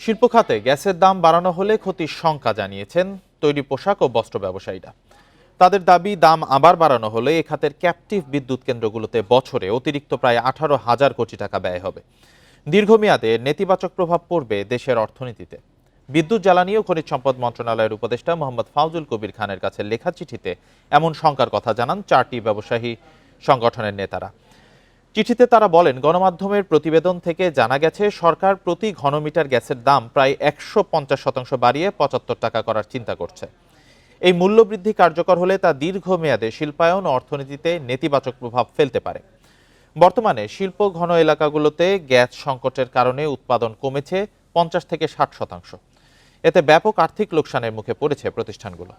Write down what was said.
শিল্প খাতে গ্যাসের দাম বাড়ানো হলে ক্ষতির শঙ্কা জানিয়েছেন তৈরি পোশাক ও বস্ত্র ব্যবসায়ীরা। তাদের দাবি, দাম আবার বাড়ানো হলে এ খাতের ক্যাপটিভ বিদ্যুৎ কেন্দ্রগুলোতে বছরে অতিরিক্ত প্রায় আঠারো হাজার কোটি টাকা ব্যয় হবে। দীর্ঘমেয়াদে নেতিবাচক প্রভাব পড়বে দেশের অর্থনীতিতে। বিদ্যুৎ জ্বালানি ও খনিজ সম্পদ মন্ত্রণালয়ের উপদেষ্টা মোহাম্মদ ফাউজুল কবির খানের কাছে লেখা চিঠিতে এমন শঙ্কার কথা জানান চারটি ব্যবসায়ী সংগঠনের নেতারা। চিঠিতে তারা বলেন, গণমাধ্যমের প্রতিবেদন থেকে জানা গেছে, সরকার প্রতি ঘনমিটার গ্যাসের দাম প্রায় একশো পঞ্চাশ শতাংশ বাড়িয়ে পঁচাত্তর টাকা করার চিন্তা করছে। এই মূল্যবৃদ্ধি কার্যকর হলে তা দীর্ঘমেয়াদে শিল্পায়ন অর্থনীতিতে নেতিবাচক প্রভাব ফেলতে পারে। বর্তমানে শিল্প ঘন এলাকাগুলোতে গ্যাস সংকটের কারণে উৎপাদন কমেছে পঞ্চাশ থেকে ষাট শতাংশ। এতে ব্যাপক আর্থিক লোকসানের মুখে পড়েছে প্রতিষ্ঠানগুলো।